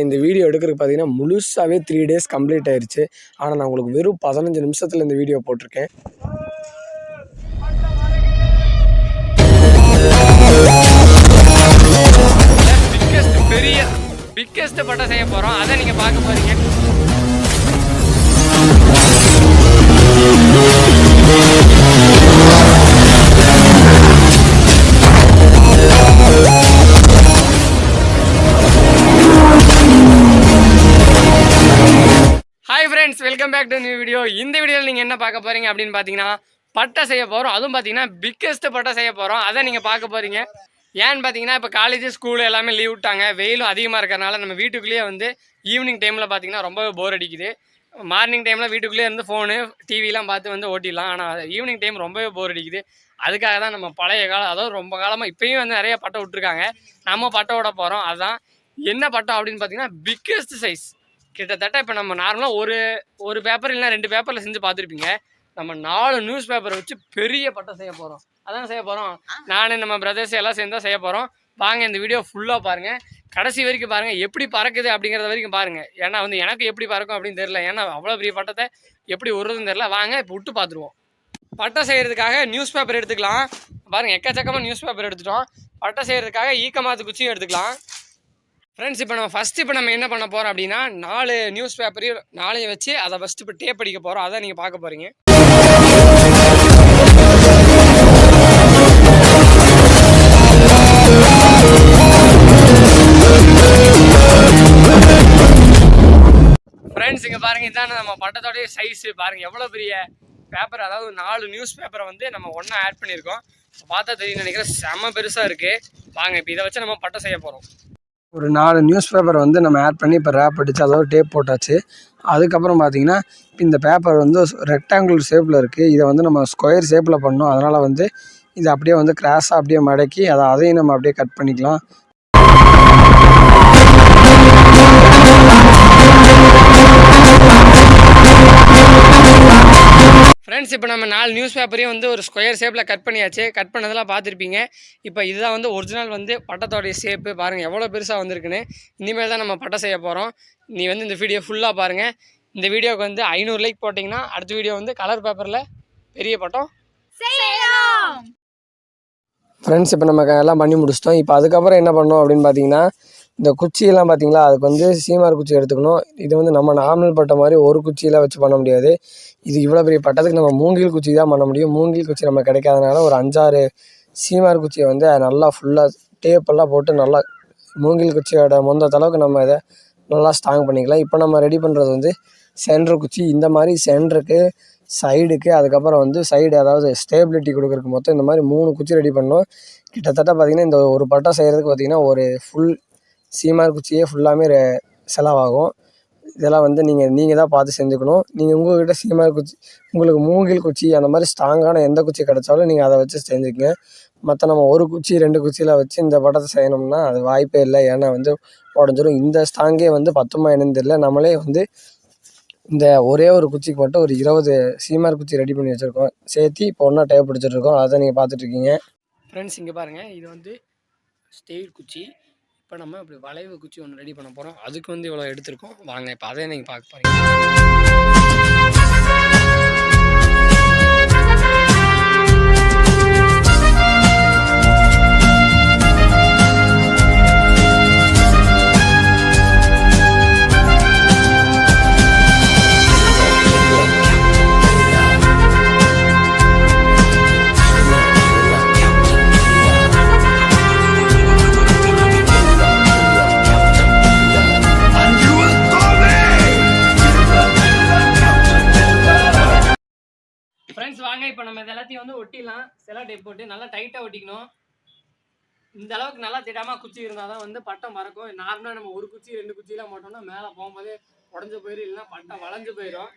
இந்த வீடியோ எடுக்கிறதுக்கு பார்த்தீங்கன்னா முழுசாகவே த்ரீ டேஸ் கம்ப்ளீட் ஆயிடுச்சு ஆனால் நான் உங்களுக்கு வெறும் பதினஞ்சு நிமிஷத்தில் இந்த வீடியோ போட்டிருக்கேன். பெரிய பிக்கஸ்ட் பட்டம் செய்ய போகிறோம் அதை நீங்கள் பார்க்க போகிறீங்க hi friends welcome back to new video இந்த வீடியோவில் நீங்கள் என்ன பார்க்க போகிறீங்க அப்படின்னு பார்த்தீங்கன்னா பட்டை செய்ய போகிறோம் அதுவும் பார்த்தீங்கன்னா பிக்கெஸ்ட்டு பட்டை செய்ய போகிறோம் அதை நீங்கள் பார்க்க போகிறீங்க ஏன்னு பார்த்தீங்கன்னா இப்போ காலேஜ் ஸ்கூலு எல்லாமே லீவ் விட்டாங்க. வெயிலும் அதிகமாக இருக்கிறனால நம்ம வீட்டுக்குள்ளேயே வந்து ஈவினிங் டைமில் பார்த்தீங்கன்னா ரொம்பவே போர் அடிக்குது. மார்னிங் டைமில் வீட்டுக்குள்ளேயே இருந்து ஃபோனு டிவிலாம் பார்த்து வந்து ஓட்டிடலாம். ஆனால் ஈவினிங் டைம் ரொம்பவே போர் அடிக்குது. அதுக்காக தான் நம்ம பழைய காலம் அதாவது ரொம்ப காலமாக இப்போயும் வந்து நிறைய பட்டை விட்டுருக்காங்க. நம்ம பட்டை விட போகிறோம் அதுதான் என்ன பட்டம் அப்படின்னு பார்த்தீங்கன்னா பிக்கெஸ்ட் சைஸ் கிட்டத்தட்ட இப்போ நம்ம நார்மலாக ஒரு ஒரு பேப்பர் இல்லைனா ரெண்டு பேப்பரில் செஞ்சு பார்த்துருப்பீங்க. நம்ம நாலு நியூஸ் பேப்பரை வச்சு பெரிய பட்டம் செய்ய போகிறோம் அதான் செய்ய போகிறோம் நான் நம்ம பிரதர்ஸ் எல்லாம் சேர்ந்து தான் செய்ய போகிறோம் வாங்க இந்த வீடியோ ஃபுல்லாக பாருங்கள் கடைசி வரைக்கும் பாருங்கள் எப்படி பறக்குது அப்படிங்கிறத வரைக்கும் பாருங்கள் ஏன்னா வந்து எனக்கு எப்படி பறக்கும் அப்படின்னு தெரியல. ஏன்னா அவ்வளோ பெரிய பட்டத்தை எப்படி விடுறதுன்னு தெரியல. வாங்க இப்போ விட்டு பார்த்துருவோம். பட்டை செய்கிறதுக்காக நியூஸ் பேப்பர் எடுத்துக்கலாம். பாருங்கள் எக்கச்சக்கமாக நியூஸ் பேப்பர் எடுத்துட்டோம். பட்டை செய்கிறதுக்காக ஈக்கமாத்து குச்சியும் எடுத்துக்கலாம். ஃப்ரெண்ட்ஸ் இப்போ நம்ம ஃபஸ்ட்டு இப்போ நம்ம என்ன பண்ண போகிறோம் அப்படின்னா நாலு நியூஸ் பேப்பரையும் நாளையும் வச்சு அதை ஃபஸ்ட்டு இப்போ டேப் அடிக்க போகிறோம் அதை நீங்கள் பார்க்க போகிறீங்க ஃப்ரெண்ட்ஸ் இங்கே பாருங்கள் இதான நம்ம பட்டத்தோடைய சைஸு பாருங்கள் எவ்வளோ பெரிய பேப்பர் அதாவது நாலு நியூஸ் பேப்பரை வந்து நம்ம ஒன்றா ஆட் பண்ணியிருக்கோம். பார்த்தா தெரியும் நினைக்கிறேன் செம்ம பெருசாக இருக்குது வாங்க இப்போ இதை வச்சு நம்ம பட்டம் செய்ய போகிறோம் ஒரு நாலு நியூஸ் பேப்பர் வந்து நம்ம ஆட் பண்ணி இப்போ ரேப் அடித்து அதோட டேப் போட்டாச்சு. அதுக்கப்புறம் பார்த்தீங்கன்னா இப்போ இந்த பேப்பர் வந்து ரெக்டாங்குலர் ஷேப்பில் இருக்குது இதை வந்து நம்ம ஸ்கொயர் ஷேப்பில் பண்ணோம் அதனால் வந்து இதை அப்படியே வந்து கிராஸாக அப்படியே மடக்கி அதை அதையும் நம்ம அப்படியே கட் பண்ணிக்கலாம். ஃப்ரெண்ட்ஸ் இப்போ நம்ம நாலு நியூஸ் பேப்பரையும் வந்து ஒரு ஸ்கொயர் ஷேப்பில் கட் பண்ணியாச்சு. கட் பண்ணதெல்லாம் பார்த்துருப்பீங்க. இப்போ இதுதான் வந்து ஒரிஜினல் வந்து பட்டத்தோடைய ஷேப்பு பாருங்கள் எவ்வளோ பெருசாக வந்திருக்குன்னு. இனிமேல் தான் நம்ம பட்டம் செய்ய போகிறோம் நீ வந்து இந்த வீடியோ ஃபுல்லாக பாருங்கள் இந்த வீடியோக்கு வந்து ஐநூறு லைக் போட்டிங்கன்னா அடுத்த வீடியோ வந்து கலர் பேப்பரில் பெரிய பட்டம் ஃப்ரெண்ட்ஸ் இப்போ நம்ம எல்லாம் பண்ணி முடிச்சிட்டோம். இப்போ அதுக்கப்புறம் என்ன பண்ணோம் அப்படின்னு பார்த்தீங்கன்னா இந்த குச்சியெல்லாம் பார்த்தீங்களா? அதுக்கு வந்து சீமார் குச்சி எடுத்துக்கணும். இது வந்து நம்ம நார்மல் பட்டை மாதிரி ஒரு குச்சியெல்லாம் வச்சு பண்ண முடியாது. இது இவ்வளோ பெரிய பட்டத்துக்கு நம்ம மூங்கில் குச்சி தான் பண்ண முடியும். மூங்கில் குச்சி நம்ம கிடைக்காதனால ஒரு அஞ்சாறு சீமார் குச்சியை வந்து நல்லா ஃபுல்லாக டேப்பெல்லாம் போட்டு நல்லா மூங்கில் குச்சியோட முந்தத்த அளவுக்கு நம்ம இதை நல்லா ஸ்ட்ராங் பண்ணிக்கலாம். இப்போ நம்ம ரெடி பண்ணுறது வந்து சென்ட்ரு குச்சி. இந்த மாதிரி சென்டருக்கு சைடுக்கு அதுக்கப்புறம் வந்து சைடு அதாவது ஸ்டேபிலிட்டி கொடுக்குறக்கு மொத்தம் இந்த மாதிரி மூணு குச்சி ரெடி பண்ணோம் கிட்டத்தட்ட பார்த்திங்கன்னா இந்த ஒரு பட்டம் செய்கிறதுக்கு பார்த்திங்கன்னா ஒரு ஃபுல் சீமார் குச்சியே ஃபுல்லாமே ரெ- செலவாகும். இதெல்லாம் வந்து நீங்கள் நீங்கள் தான் பார்த்து செஞ்சுக்கணும். நீங்கள் உங்கள்கிட்ட சீமார் குச்சி உங்களுக்கு மூங்கில் குச்சி அந்த மாதிரி ஸ்ட்ராங்கான எந்த குச்சி கிடைச்சாலும் நீங்கள் அதை வச்சு செஞ்சுக்கங்க. மற்ற நம்ம ஒரு குச்சி ரெண்டு குச்சியில் வச்சு இந்த படத்தை செய்யணும்னா அது வாய்ப்பே இல்லை. ஏன்னா வந்து உடஞ்சிரும். இந்த ஸ்ட்ராங்கே வந்து பத்துமா என்னன்னு நம்மளே வந்து இந்த ஒரே ஒரு குச்சிக்கு மட்டும் ஒரு இருபது சீமார் குச்சி ரெடி பண்ணி வச்சுருக்கோம். சேர்த்து இப்போ ஒன்றா டேப் பிடிச்சிட்ருக்கோம் அதை நீங்கள் பார்த்துட்ருக்கீங்க ஃப்ரெண்ட்ஸ் இங்கே பாருங்கள் இது வந்து ஸ்டெயில் குச்சி. இப்போ நம்ம இப்படி வளைவு குச்சி ஒன்று ரெடி பண்ண போகிறோம் அதுக்கு வந்து இவ்வளோ எடுத்திருக்கோம். வாங்க இப்போ அதே நீங்கள் பார்க்க போகிறீங்க போட்டு நல்லா டைட்டாக ஒட்டிக்கணும். இந்த அளவுக்கு நல்லா திடமாக குச்சி இருந்தால் தான் வந்து பட்டம் பறக்கும். நார்மலாக நம்ம ஒரு குச்சி ரெண்டு குச்சிலாம் போட்டோம்னா மேலே போகும்போது உடஞ்சு போயிடும் இல்லைன்னா பட்டம் வளைஞ்சு போயிடும்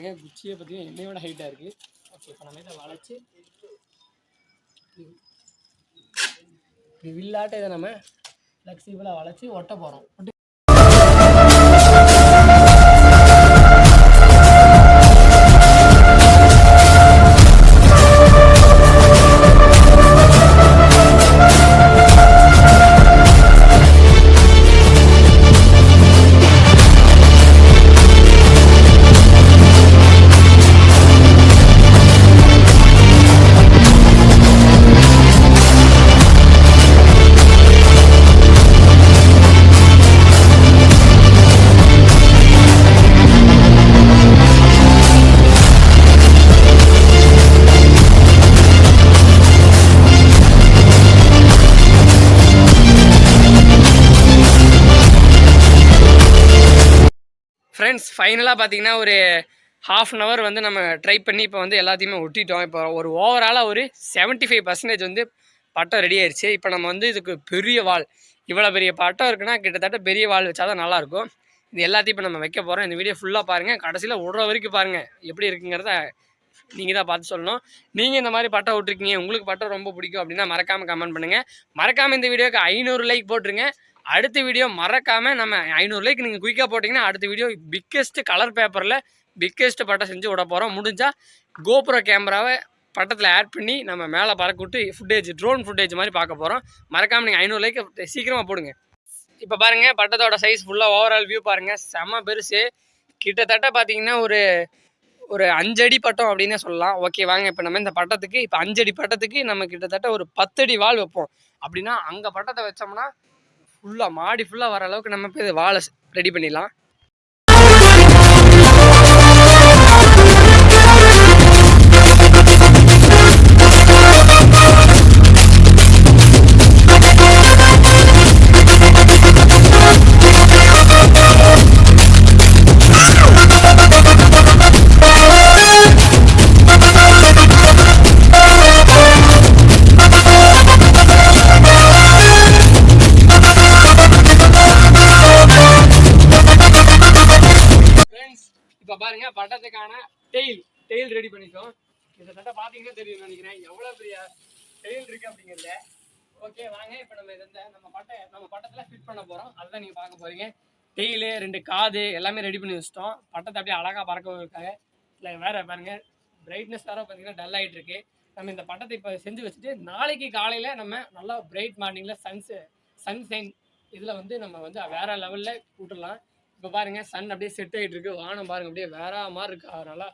பாருங்க குச்சியை பார்த்தீங்கன்னா என்னையோட ஹைட்டாக இருக்குது ஓகே இப்போ நம்ம இதை வளைச்சி இப்படி வில்லாட்ட இதை நம்ம ஃப்ளெக்சிபிளாக வளைச்சி ஒட்ட போகிறோம் ஃப்ரெண்ட்ஸ் ஃபைனலாக பார்த்தீங்கன்னா ஒரு ஹாஃப் அன் ஹவர் வந்து நம்ம ட்ரை பண்ணி இப்போ வந்து எல்லாத்தையுமே ஒட்டிட்டோம். இப்போ ஒரு ஓவராலாக ஒரு 75% ஃபைவ் பர்சன்டேஜ் வந்து பட்டம் ரெடி ஆயிடுச்சு இப்போ நம்ம வந்து இதுக்கு பெரிய வால் இவ்வளோ பெரிய பட்டம் இருக்குன்னா கிட்டத்தட்ட பெரிய வால் வச்சா தான் நல்லாயிருக்கும். இது எல்லாத்தையும் இப்போ நம்ம வைக்க போகிறோம் இந்த வீடியோ ஃபுல்லாக பாருங்கள் கடைசியில் விடுற வரைக்கும் பாருங்கள் எப்படி இருக்குங்கிறத நீங்கள் தான் பார்த்து சொல்லணும். நீங்கள் இந்த மாதிரி பட்டம் விட்ருக்கீங்க உங்களுக்கு பட்டம் ரொம்ப பிடிக்கும் அப்படின்னா மறக்காமல் கமெண்ட் பண்ணுங்கள் மறக்காமல் இந்த வீடியோக்கு ஐநூறு லைக் போட்டுருங்க. அடுத்த வீடியோ மறக்காமல் நம்ம ஐநூறு லைக் நீங்கள் குயிக்காக போட்டிங்கன்னா அடுத்த வீடியோ பிக்கெஸ்ட் கலர் பேப்பரில் பிக்கெஸ்ட் பட்டம் செஞ்சு விட போகிறோம் முடிஞ்சால் கோபுர கேமராவை பட்டத்தில் ஆட் பண்ணி நம்ம மேலே பறக்கிட்டு ஃபுட்டேஜ் ட்ரோன் ஃபுட்டேஜ் மாதிரி பார்க்க போகிறோம் மறக்காமல் நீங்கள் ஐநூறு லைக் சீக்கிரமாக போடுங்க. இப்போ பாருங்கள் பட்டத்தோட சைஸ் ஃபுல்லாக ஓவரால் வியூ பாருங்கள் செம்ம பெருசு. கிட்டத்தட்ட பார்த்தீங்கன்னா ஒரு ஒரு அஞ்சடி பட்டம் அப்படின்னே சொல்லலாம். ஓகே வாங்க இப்போ நம்ம இந்த பட்டத்துக்கு இப்போ அஞ்சடி பட்டத்துக்கு நம்ம கிட்டத்தட்ட ஒரு பத்தடி வால் வைப்போம். அப்படின்னா அங்கே பட்டத்தை வச்சோம்னா ஃபுல்லாக மாடி ஃபுல்லாக வர அளவுக்கு நம்ம போய் வாழை ரெடி பண்ணிடலாம். செயல் இருக்கு அப்படிங்கிறத ஓகே வாங்க. இப்போ நம்ம இந்த நம்ம பட்டை நம்ம பட்டத்தில் ஃபிட் பண்ண போகிறோம் அதுதான் நீங்கள் பார்க்க போறீங்க. டெய்லு ரெண்டு காது எல்லாமே ரெடி பண்ணி வச்சிட்டோம். பட்டத்தை அப்படியே அழகாக பறக்க இருக்காங்க இல்லை வேற பாருங்க. பிரைட்னஸ் வேற பார்த்தீங்கன்னா டல் ஆகிட்டு இருக்கு நம்ம இந்த பட்டத்தை இப்போ செஞ்சு வச்சுட்டு நாளைக்கு காலையில் நம்ம நல்லா பிரைட் மார்னிங்கில் சன்ஸு சன்ஷைன் இதில் வந்து நம்ம வந்து வேற லெவலில் கூட்டலாம். இப்போ பாருங்க சன் அப்படியே செட் ஆகிட்டு இருக்கு வானம் பாருங்க அப்படியே வேற மாதிரி இருக்கு. அதனால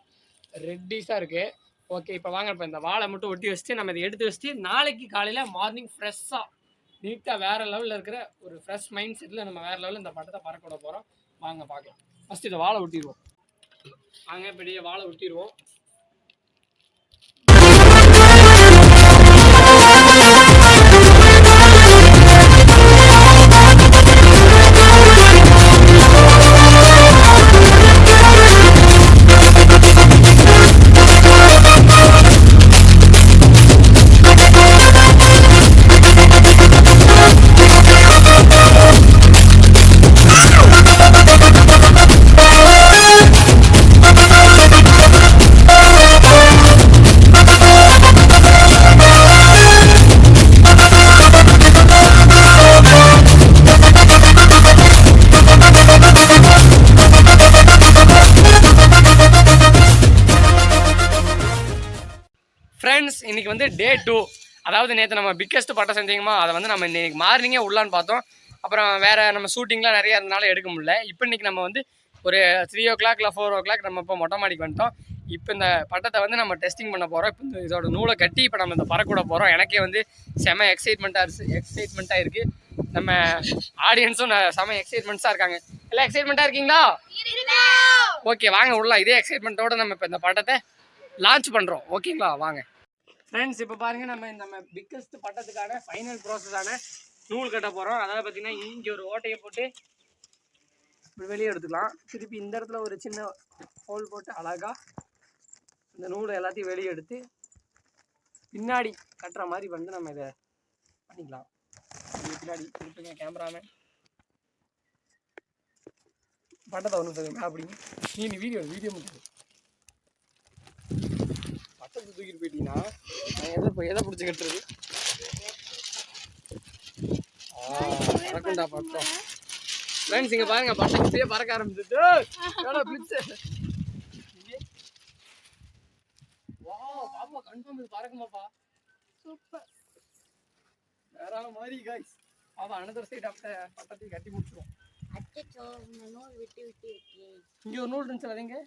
ரெட்டிஸாக இருக்கு. ஓகே இப்போ வாங்க இப்போ இந்த வாழை மட்டும் ஒட்டி வச்சுட்டு நம்ம இதை எடுத்து வச்சுட்டு நாளைக்கு காலையில் மார்னிங் ஃப்ரெஷ்ஷாக நீட்டாக வேற லெவலில் இருக்கிற ஒரு ஃப்ரெஷ் மைண்ட் செட்டில் நம்ம வேற லெவலில் இந்த பட்டத்தை பறக்க விட போகிறோம் வாங்க பார்க்கலாம். ஃபஸ்ட்டு இதை வாழை ஒட்டிடுவோம். வாங்க இப்படியே வாழை ஒட்டிடுவோம். வந்து டே டூ அதாவது நேற்று நம்ம பிக்கெஸ்ட் பட்டம் செஞ்சீங்கம்மா அதை வந்து நம்ம இன்னைக்கு மார்னிங்கே உள்ளான்னு பார்த்தோம். அப்புறம் வேற நம்ம ஷூட்டிங்லாம் நிறைய இருந்தனால எடுக்க முடியல. இப்போ இன்னைக்கு நம்ம வந்து ஒரு த்ரீ ஓ கிளாக் இல்லை ஃபோர் ஓ கிளாக் நம்ம இப்போ மொட்டை மாடிக்கு வந்துட்டோம். இப்போ இந்த பட்டத்தை வந்து நம்ம டெஸ்டிங் பண்ண போகிறோம் இப்போ இந்த இதோட நூலை கட்டி இப்போ நம்ம இந்த பறக்கூட போகிறோம் எனக்கே வந்து செம எக்ஸைட்மெண்ட்டாக இருக்கு எக்ஸைட்மெண்ட்டாக இருக்குது நம்ம ஆடியன்ஸும் செம எக்ஸைட்மெண்ட்ஸாக இருக்காங்க. எல்லாம் எக்ஸைட்மெண்ட்டாக இருக்கீங்களா? ஓகே வாங்க உள்ள இதே எக்ஸைட்மெண்ட்டோட நம்ம இப்போ இந்த பட்டத்தை லான்ச் பண்ணுறோம் ஓகேங்களா வாங்க. ஃப்ரெண்ட்ஸ் இப்போ பாருங்கள் நம்ம இந்த நம்ம பிக்கஸ்ட் பட்டத்துக்கான ஃபைனல் ப்ராசஸான நூல் கட்ட போகிறோம் அதாவது பார்த்திங்கன்னா இங்கே ஒரு ஓட்டையை போட்டு இப்படி வெளியே எடுத்துக்கலாம். திருப்பி இந்த இடத்துல ஒரு சின்ன ஹோல் போட்டு அழகாக இந்த நூலை எல்லாத்தையும் வெளியே எடுத்து பின்னாடி கட்டுற மாதிரி வந்து நம்ம இதை பண்ணிக்கலாம். பின்னாடி திருப்பிங்க கேமராமேன் பட்டத்தை ஒன்று சொல்லுங்க அப்படிங்க நீ நீ வீடியோ வீடியோ முடியாது பட்டத்தை தூக்கிட்டு போயிட்டீங்கன்னா நான் எதை எதை பிடிச்சி கட்டுறது? பறக்குண்டா பட்டம் ஃப்ரெண்ட்ஸ் இங்கே பாருங்க இப்படியே பறக்க ஆரம்பிச்சிட்டு. பிடிச்சு வா பாப்பா கன்ஃபார்ம் இது பறக்குமாப்பா. சூப்பர். வேற மாதிரி காய்ஸ் பாப்பா அனதர் சைடு அப்ப பட்டத்தையும் கட்டி முடிச்சிருவோம். அச்சோ இந்த நூல் விட்டு விட்டு விட்டு. இங்க ஒரு நூல் இருந்துச்சு அதுங்க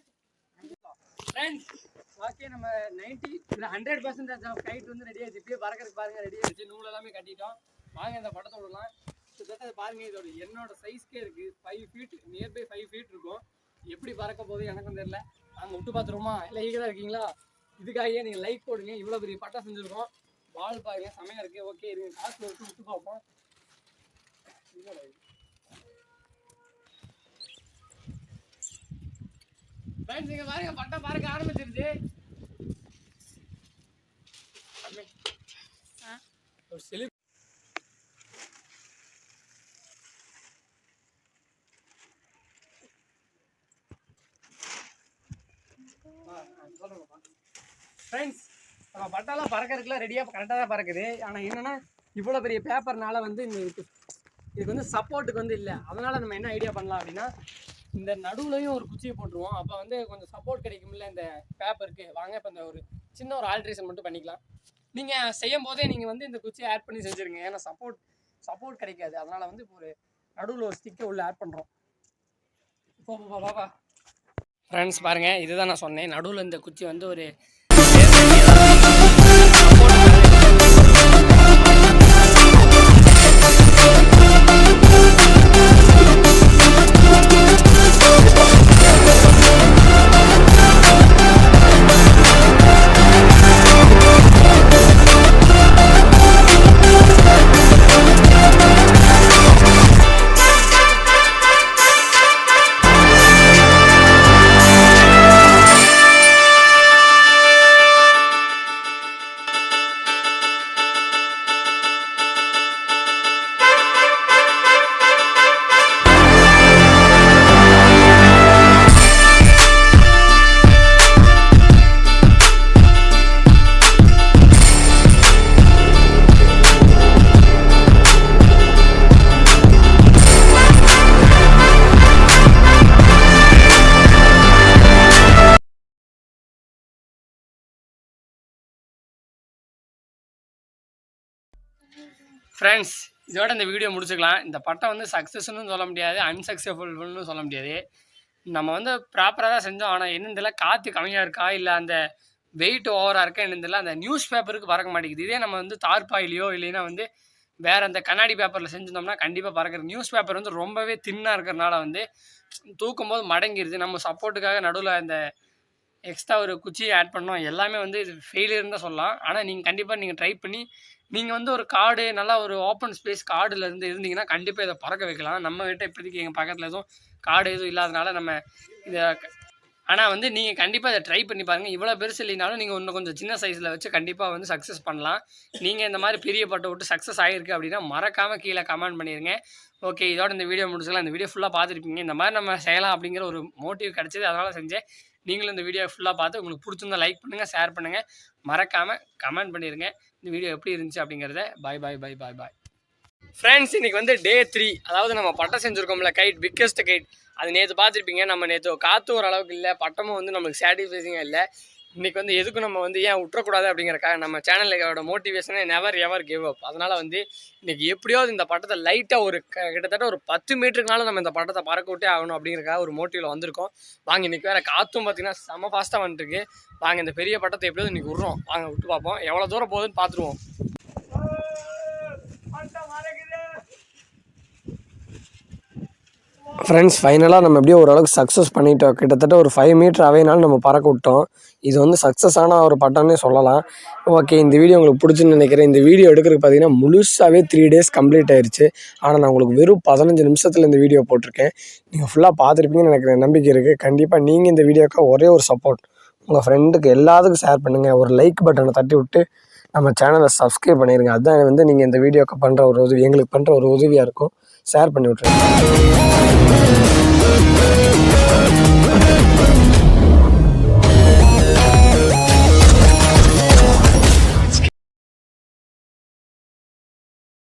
ஓகே நம்ம நைன்டி இல்லை ஹண்ட்ரட் பர்சன்டேஜ் ஆஃப் கைட் வந்து ரெடி ஆயிடுச்சு. இப்பயே பறக்கறதுக்கு பாருங்க ரெடி ஆயிடுச்சு. நூல் எல்லாமே கட்டிட்டோம். வாங்க இந்த படத்தை விடலாம். கிட்டத்தட்ட பாருங்க இதோட என்னோட சைஸ்க்கே இருக்கு. Five feet nearby five feet இருக்கும். எப்படி பறக்க போகுது எனக்கும் தெரியல. நாங்கள் விட்டு பார்த்துருவோமா? இல்லை ஈகராக இருக்கீங்களா? இதுக்காகவே நீங்கள் லைக் போடுங்க. இவ்வளோ பெரிய பட்டம் செஞ்சுருக்கோம். பால் பாருங்க செமையா இருக்குது ஓகே இருங்க. காசு வச்சு விட்டு பார்ப்போம். ஃப்ரெண்ட்ஸ் பாருங்க பட்டை பறக்க ஆரம்பிச்சிருச்சு. ஒரு சிலி ஃப்ரெண்ட்ஸ் நம்ம பட்டாலாம் பறக்கறதுக்குலாம் ரெடியாக கரெக்டாக தான் பறக்குது. ஆனால் என்னன்னா இவ்வளோ பெரிய பேப்பர்னால வந்து இதுக்கு இதுக்கு வந்து சப்போர்ட்டுக்கு வந்து இல்லை. அதனால் நம்ம என்ன ஐடியா பண்ணலாம் அப்படின்னா இந்த நடுவுலையும் ஒரு குச்சியை போட்டுருவோம். அப்போ வந்து கொஞ்சம் சப்போர்ட் கிடைக்கும்ல இந்த பேப்பருக்கு வாங்க இப்போ இந்த ஒரு சின்ன ஒரு ஆல்ட்ரேஷன் மட்டும் பண்ணிக்கலாம். நீங்கள் செய்யும் போதே நீங்கள் வந்து இந்த குச்சியை ஆட் பண்ணி செஞ்சுருங்க. ஏன்னா சப்போர்ட் சப்போர்ட் கிடைக்காது. அதனால் வந்து இப்போ ஒரு நடுவில் ஒரு ஸ்டிக்கை உள்ளே ஆட் பண்ணுறோம் போ போ பாப்பா ஃப்ரெண்ட்ஸ் பாருங்கள் இதுதான் நான் சொன்னேன். நடுவில் இந்த குச்சி வந்து ஒரு ஃப்ரெண்ட்ஸ் இதோட இந்த வீடியோ முடிச்சுக்கலாம். இந்த பட்டம் வந்து சக்ஸஸ்னு சொல்ல முடியாது அன்சக்ஸஸ்ஃபுல்னு சொல்ல முடியாது. நம்ம வந்து ப்ராப்பராக தான் செஞ்சோம். ஆனால் என்னென்ன காற்று கம்மியாக இருக்கா? இல்லை அந்த வெயிட் ஓவராக இருக்கா? என்னென்ன அந்த நியூஸ் பேப்பருக்கு பறக்க மாட்டேங்குது. இதே நம்ம வந்து தார்பாயிலையோ இல்லைன்னா வந்து வேறு அந்த கண்ணாடி பேப்பரில் செஞ்சிருந்தோம்னா கண்டிப்பாக பறக்கிற நியூஸ் பேப்பர் வந்து ரொம்பவே தின்னாக இருக்கிறனால வந்து தூக்கும் போது மடங்கிடுது நம்ம சப்போர்ட்டுக்காக நடுவில் அந்த எக்ஸ்ட்ரா ஒரு குச்சியை ஆட் பண்ணோம். எல்லாமே வந்து இது ஃபெயிலியர்னு தான் சொல்லலாம். ஆனால் நீங்கள் கண்டிப்பாக நீங்கள் ட்ரை பண்ணி நீங்கள் வந்து ஒரு காடு நல்லா ஒரு ஓப்பன் ஸ்பேஸ் காடுல இருந்து இருந்தீங்கன்னா கண்டிப்பாக இதை பறக்க வைக்கலாம். நம்ம கிட்ட இப்போதைக்கு எங்கள் பக்கத்தில் எதுவும் காடு எதுவும் இல்லாதனால நம்ம இதை ஆனால் வந்து நீங்கள் கண்டிப்பாக இதை ட்ரை பண்ணி பாருங்கள் இவ்வளோ பெருசு இல்லைனாலும் நீங்கள் இன்னும் கொஞ்சம் சின்ன சைஸில் வச்சு கண்டிப்பாக வந்து சக்ஸஸ் பண்ணலாம். நீங்கள் இந்த மாதிரி பெரிய பட்டை விட்டு சக்ஸஸ் ஆகிருக்கு அப்படின்னா மறக்காமல் கீழே கமெண்ட் பண்ணிடுங்க ஓகே இதோட இந்த வீடியோ முடிச்சுக்கலாம். இந்த வீடியோ ஃபுல்லாக பார்த்துருப்பீங்க. இந்த மாதிரி நம்ம செய்யலாம் அப்படிங்கிற ஒரு மோட்டிவ் கிடச்சிது. அதனால் செஞ்சேன். நீங்களும் இந்த வீடியோ ஃபுல்லாக பார்த்து உங்களுக்கு பிடிச்சிருந்தா லைக் பண்ணுங்கள் ஷேர் பண்ணுங்கள் மறக்காமல் கமெண்ட் பண்ணிடுங்க இந்த வீடியோ எப்படி இருந்துச்சு அப்படிங்கிறத பாய் பாய் பாய் பாய் பாய் ஃப்ரெண்ட்ஸ் இன்னைக்கு வந்து டே த்ரீ அதாவது நம்ம பட்டம் செஞ்சுருக்கோம்ல கைட் பிக்கஸ்ட் கைட் அது நேற்று பார்த்துருப்பீங்க. நம்ம நேற்று காற்று ஓரளவுக்கு இல்லை பட்டமும் வந்து நம்மளுக்கு சாட்டிஸ்ஃபைஸிங்காக இல்லை. இன்னைக்கு வந்து எதுக்கும் நம்ம வந்து ஏன் விட்டுறக்கூடாது அப்படிங்கிறக்காக நம்ம சேனலோட மோட்டிவேஷனே நெவர் எவர் கிவ் அப் அதனால் வந்து இன்னைக்கு எப்படியாவது இந்த பட்டத்தை லைட்டாக ஒரு க- கிட்டத்தட்ட ஒரு பத்து மீட்டருக்குனாலும் நம்ம இந்த பட்டத்தை பறக்க விட்டே ஆகணும் அப்படிங்கிறக்காக ஒரு மோட்டிவில் வந்திருக்கோம். வாங்க இன்னைக்கு வேறு காற்றும் பார்த்தீங்கன்னா செம ஃபாஸ்ட்டாக வந்துட்டுருக்கு. வாங்க இந்த பெரிய பட்டத்தை எப்படியாவது இன்றைக்கி விட்றோம். வாங்க விட்டு பார்ப்போம். எவ்வளோ தூரம் போகுதுன்னு பார்த்துருவோம் ஃப்ரெண்ட்ஸ் ஃபைனலாக நம்ம எப்படியோ ஓரளவுக்கு சக்ஸஸ் பண்ணிட்டோம். கிட்டத்தட்ட ஒரு ஃபைவ் மீட்டர் அவைனாலும் நம்ம பறக்க விட்டோம். இது வந்து சக்ஸஸ் ஆன ஒரு பட்டம்னே சொல்லலாம். ஓகே இந்த வீடியோ உங்களுக்கு பிடிச்சுன்னு நினைக்கிறேன். இந்த வீடியோ எடுக்கிறதுக்கு பார்த்தீங்கன்னா முழுசாகவே த்ரீ டேஸ் கம்ப்ளீட் ஆயிடுச்சு ஆனால் நான் உங்களுக்கு வெறும் பதினஞ்சு நிமிஷத்தில் இந்த வீடியோ போட்டிருக்கேன். நீங்கள் ஃபுல்லாக பார்த்துருப்பீங்கன்னு எனக்கு நம்பிக்கை இருக்குது கண்டிப்பாக நீங்கள் இந்த வீடியோக்கு ஒரே ஒரு சப்போர்ட் உங்கள் ஃப்ரெண்டுக்கு எல்லாத்துக்கும் ஷேர் பண்ணுங்கள் ஒரு லைக் பட்டனை தட்டி விட்டு நம்ம சேனலை சப்ஸ்கிரைப் பண்ணிடுங்க அதுதான் வந்து நீங்கள் இந்த வீடியோக்கு பண்ணுற ஒரு உதவி எங்களுக்கு பண்ணுற ஒரு உதவியாக இருக்கும். ஷேர் பண்ணி விட்ருங்க